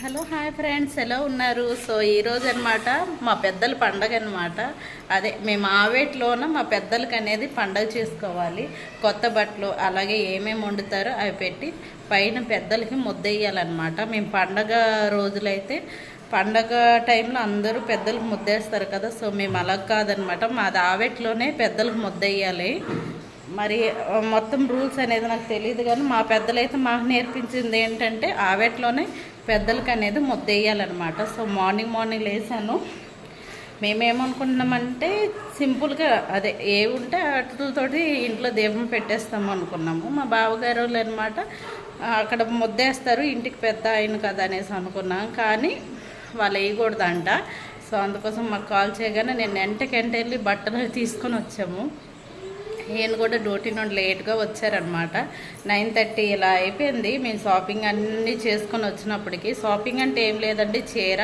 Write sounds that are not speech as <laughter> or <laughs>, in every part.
Hello hi friends. ఎలా ఉన్నారు? So ఈరోజు అనమాట మా పెద్దల పండగ అనమాట అదే మేము ఆవేట్లోన మా పెద్దలకి అనేది పండగ చేసుకోవాలి. కొత్త బట్టలు అలాగే ఏమేమి వండుతారో అవి పెట్టి పైన పెద్దలకి ముద్దెయ్యాలన్నమాట. మేము పండగ రోజులైతే పండగ టైంలో అందరూ పెద్దలకు ముద్దేస్తారు కదా. సో మేము అలా కాదనమాట మాది ఆవేట్లోనే పెద్దలకు ముద్దెయ్యాలి. మరి మొత్తం రూల్స్ అనేది నాకు తెలియదు కానీ మా పెద్దలైతే మాకు నేర్పించింది ఏంటంటే ఆవేట్లోనే పెద్దలకి అనేది ముద్ద వేయాలన్నమాట సో మార్నింగ్ మార్నింగ్ లేసాను. మేమేమనుకుంటున్నామంటే సింపుల్గా అదే ఏ ఉంటే వాటితోటి ఇంట్లో దీపం పెట్టేస్తాము అనుకున్నాము. మా బావగారు వాళ్ళు అనమాట అక్కడ ముద్దేస్తారు ఇంటికి పెద్ద ఆయన కదా అనేసి అనుకున్నాం. కానీ వాళ్ళు వేయకూడదంట. సో అందుకోసం మాకు కాల్ చేయగానే నేను వెంటకెంట వెళ్ళి బట్టలు తీసుకొని వచ్చాము. ఈయన కూడా డ్యూటీ నుండి లేట్గా వచ్చారనమాట. నైన్ థర్టీ ఇలా అయిపోయింది. మేము షాపింగ్ అన్నీ చేసుకొని వచ్చినప్పటికి షాపింగ్ అంటే ఏం లేదండి. చీర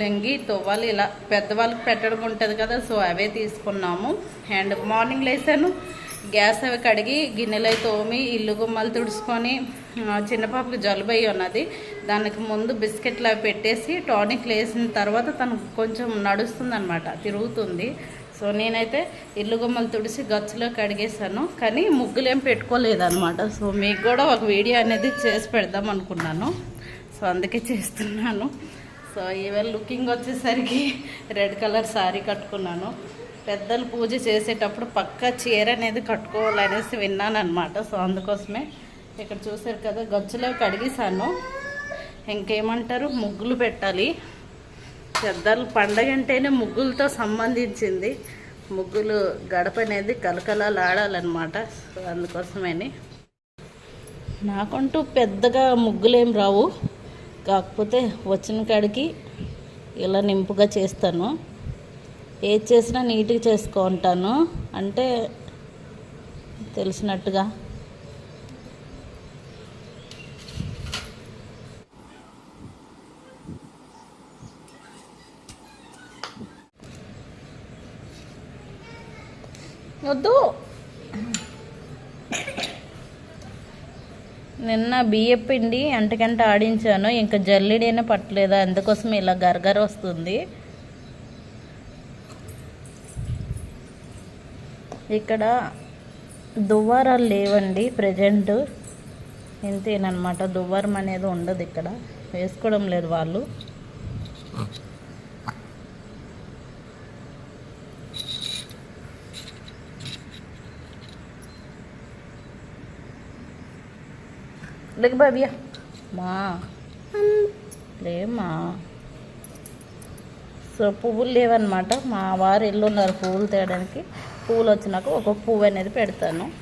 లింగి తువ్వాలి ఇలా పెద్దవాళ్ళకి పెట్టడం ఉంటుంది కదా సో అవే తీసుకున్నాము. అండ్ మార్నింగ్ లేసాను గ్యాస్ అవి కడిగి గిన్నెలు తోమి ఇల్లు గుమ్మలు తుడుచుకొని చిన్న పాపకి జలుబు అయ్యి ఉన్నది. దానికి ముందు బిస్కెట్లు అవి పెట్టేసి టానిక్ వేసిన తర్వాత తనకు కొంచెం నడుస్తుంది తిరుగుతుంది. సో నేనైతే ఇల్లు గుమ్మలు తుడిసి గచ్చులో కడిగేసాను కానీ ముగ్గులు ఏం పెట్టుకోలేదన్నమాట. సో మీకు కూడా ఒక వీడియో అనేది చేసి పెడదాం అనుకున్నాను. సో అందుకే చేస్తున్నాను. సో ఈవేళ లుకింగ్ వచ్చేసరికి రెడ్ కలర్ శారీ కట్టుకున్నాను. పెద్దలు పూజ చేసేటప్పుడు పక్కా చీర అనేది కట్టుకోవాలనేసి విన్నాను అనమాట సో అందుకోసమే ఇక్కడ చూసారు కదా గచ్చులో కడిగేసాను ఇంకేమంటారు? ముగ్గులు పెట్టాలి. పెద్దలు పండగ అంటేనే ముగ్గులతో సంబంధించింది. ముగ్గులు గడప అనేది కలకలాలు ఆడాలన్నమాట సో అందుకోసమని. నాకంటూ పెద్దగా ముగ్గులేం రావు. కాకపోతే వచ్చిన కాడికి ఇలా నింపుగా చేస్తాను. ఏది చేసినా నీట్గా చేసుకుంటాను అంటే తెలిసినట్టుగా వద్దు. నిన్న బియ్యం పిండి అంటకంట ఆడించాను ఇంకా జల్లిడైనా పట్టలేదా అందుకోసం ఇలా గరగర వస్తుంది. ఇక్కడ దువ్వారాలు లేవండి ప్రజెంట్. ఇంతేనమాట దువ్వారం అనేది ఉండదు ఇక్కడ. వేసుకోవడం లేదు వాళ్ళు. లేక బాబియా మా. లేమా సో పువ్వులు లేవన్నమాట. మా వారు ఎల్లున్నారు పువ్వులు తేయడానికి పువ్వులు వచ్చినాక ఒక పువ్వు అనేది పెడతాను.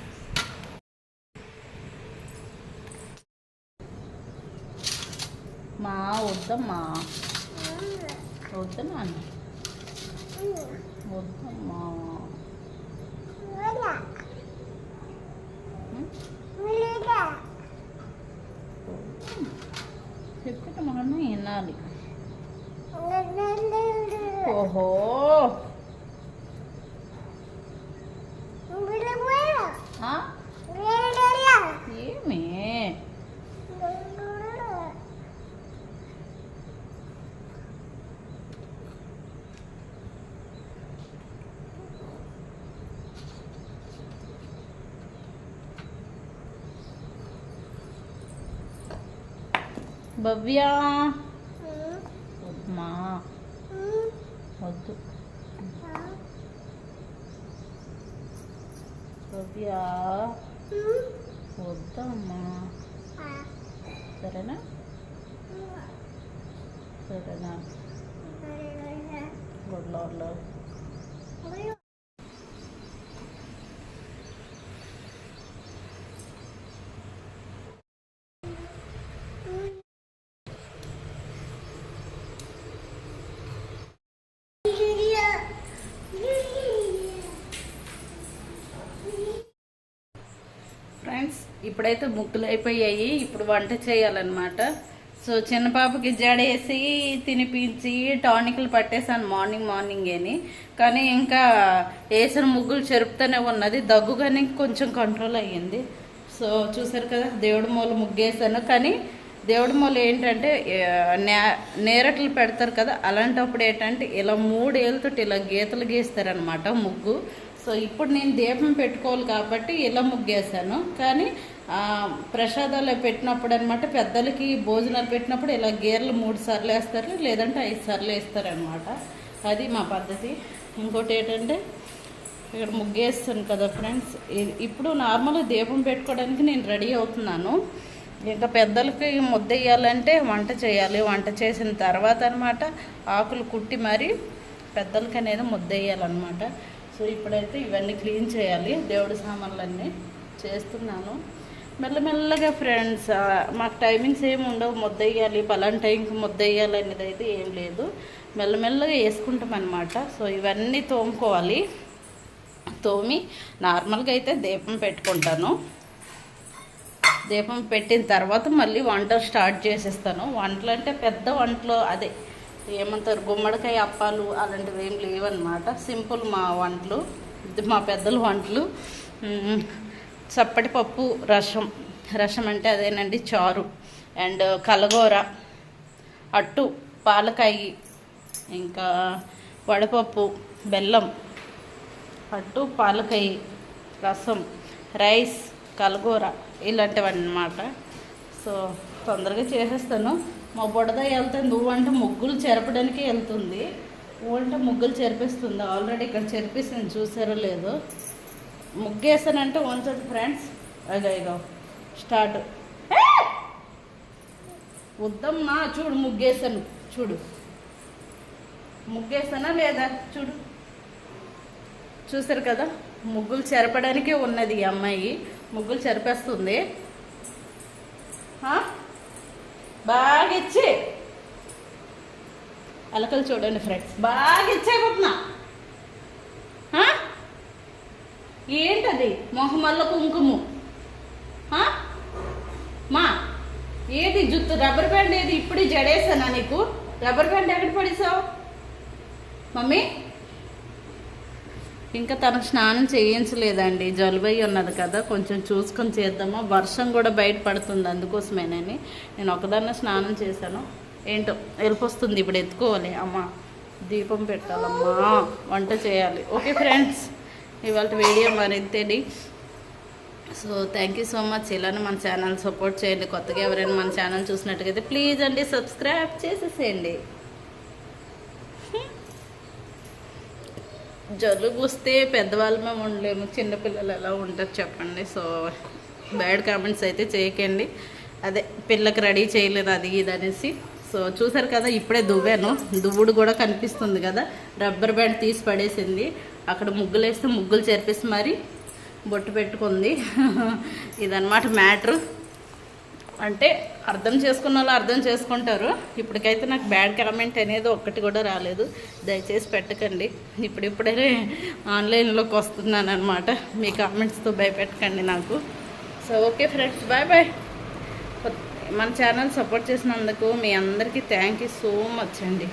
మా వద్దమ్మా. వద్దమ్మా. వద్దమ్మా చెప్పిన మాట వినాలి. ఓహో. ఆ? ఏమి భవ్య వద్దమ్మా వద్దు భవ్య వద్దమ్మా సరేనా సరేనా గుడ్ లార్డ్ ఫ్రెండ్స్ ఇప్పుడైతే ముగ్గులు అయిపోయాయి. ఇప్పుడు వంట చేయాలన్నమాట. సో చిన్న పాపకి జడేసి తినిపించి టానిక్లు పట్టేసాను మార్నింగ్ మార్నింగ్ అని. కానీ ఇంకా వేసిన ముగ్గులు చెరుపుతూనే ఉన్నది. దగ్గు కానీ కొంచెం కంట్రోల్ అయ్యింది. సో చూసారు కదా దేవుడి మూల ముగ్గేసాను కానీ దేవుడి మూల ఏంటంటే నే- నేరట్లు పెడతారు కదా అలాంటప్పుడు ఏంటంటే ఇలా మూడు ఇలా గీతలు గీస్తారనమాట ముగ్గు. సో ఇప్పుడు నేను దీపం పెట్టుకోవాలి కాబట్టి ఇలా ముగ్గేసాను కానీ ప్రసాదాలు పెట్టినప్పుడు అనమాట పెద్దలకి భోజనాలు పెట్టినప్పుడు ఇలా గీరలు మూడు సార్లు వేస్తారు లేదంటే ఐదు సార్లు వేస్తారనమాట అది మా పద్ధతి. ఇంకోటి ఏంటంటే ఇక్కడ ముగ్గేస్తాను కదా ఫ్రెండ్స్. ఇప్పుడు నార్మల్గా దీపం పెట్టుకోవడానికి నేను రెడీ అవుతున్నాను. ఇంకా పెద్దలకి ముద్ద వేయాలంటే వంట చేయాలి. వంట చేసిన తర్వాత అనమాట ఆకులు కుట్టి మరి పెద్దలకి అనేది ముద్ద వేయాలన్నమాట. సో ఇప్పుడైతే ఇవన్నీ క్లీన్ చేయాలి. దేవుడి సామాన్లన్నీ చేస్తున్నాను. మెల్లమెల్లగా ఫ్రెండ్స్ మాకు టైమింగ్స్ ఏమి ఉండవు ముద్ద వేయాలి పలానా టైంకి ముద్దయ్యాలి అనేది అయితే ఏం లేదు. మెల్లమెల్లగా వేసుకుంటాం అనమాట సో ఇవన్నీ తోముకోవాలి. తోమి నార్మల్గా అయితే దీపం పెట్టుకుంటాను. దీపం పెట్టిన తర్వాత మళ్ళీ వంట స్టార్ట్ చేసేస్తాను. వంటలు అంటే పెద్ద వంటలు అదే. ఏమంటారు? గుమ్మడికాయ అప్పాలు అలాంటివి ఏం లేవన్నమాట. సింపుల్ మా వంటలు ఇది మా పెద్దల వంటలు. చప్పటిపప్పు చప్పటి పప్పు రసం. రసం అంటే అదేనండి చారు. అండ్ కలగూర అట్టు పాలకాయ ఇంకా వడపప్పు బెల్లం అట్టు పాలకాయ రసం రైస్ కలగూర ఇలాంటివి అన్నమాట సో తొందరగా చేసేస్తాను. మా బుడద వెళ్తుంది. నువ్వు అంటే ముగ్గులు చెరపడానికి వెళ్తుంది. నువ్వు అంటే ముగ్గులు చెరిపిస్తుంది. ఆల్రెడీ ఇక్కడ చెరిపిస్తుంది చూసారో లేదో. ముగ్గేసానంటే వంచదు ఫ్రెండ్స్ అదో ఇదో స్టార్ట్ వద్దమ్మా చూడు ముగ్గేసాను చూడు. ముగ్గేసానా లేదా? చూడు. చూసారు కదా? ముగ్గులు చెరపడానికే ఉన్నది ఈ అమ్మాయి. ముగ్గులు చెరిపేస్తుంది. బాగా ఇచ్చి అలకలు చూడండి ఫ్రెండ్స్ బాగా ఇచ్చేపోతున్నా ఏంటది? మొహమల్ల కుంకుమ. మా ఏది జుత్తు రబ్బర్ బ్యాండ్ ఏది? ఇప్పుడు జడేసానా నీకు? రబ్బర్ బ్యాండ్ ఎక్కడ పడేసావు మమ్మీ? ఇంకా తనకు స్నానం చేయించలేదండి. జలుబై ఉన్నది కదా కొంచెం చూసుకొని చేద్దామా? వర్షం కూడా బయట పడుతుంది అందుకోసమేనని నేను ఒకదాన్న స్నానం చేశాను. ఏంటో వెళ్ళిపోస్తుంది ఇప్పుడు ఎత్తుకోవాలి. అమ్మ దీపం పెట్టాలమ్మా. వంట చేయాలి. Okay friends. ఇవాళ video మరింతేది so thank you so much ఇలానే మన ఛానల్ సపోర్ట్ చేయండి. కొత్తగా ఎవరైనా మన ఛానల్ చూసినట్టుగైతే ప్లీజ్ అండి సబ్స్క్రైబ్ చేసేసేయండి. <laughs> జలుబు వస్తే పెద్దవాళ్ళు మేము ఉండలేము. చిన్నపిల్లలు ఎలా ఉంటారు చెప్పండి. సో బ్యాడ్ కామెంట్స్ అయితే చేయకండి. అదే పిల్లకి రెడీ చేయలేదు అది ఇది అనేసి. సో చూసారు కదా ఇప్పుడే దువ్వాను. దువ్వుడు కూడా కనిపిస్తుంది కదా. రబ్బర్ బ్యాండ్ తీసి పడేసింది. అక్కడ ముగ్గులు వేస్తే ముగ్గులు చేర్పేసి మరి బొట్టు పెట్టుకుంది. <laughs> ఇదన్నమాట మ్యాటర్. అంటే అర్థం చేసుకున్న వాళ్ళు అర్థం చేసుకుంటారు. ఇప్పటికైతే నాకు బ్యాడ్ కామెంట్ అనేది ఒక్కటి కూడా రాలేదు. దయచేసి పెట్టకండి. ఇప్పుడిప్పుడే ఆన్లైన్లోకి వస్తున్నాను అనమాట మీ కామెంట్స్తో భయపెట్టకండి నాకు. So okay friends bye bye. మన ఛానల్ సపోర్ట్ చేసినందుకు మీ అందరికీ థ్యాంక్ యూ సో మచ్ అండి.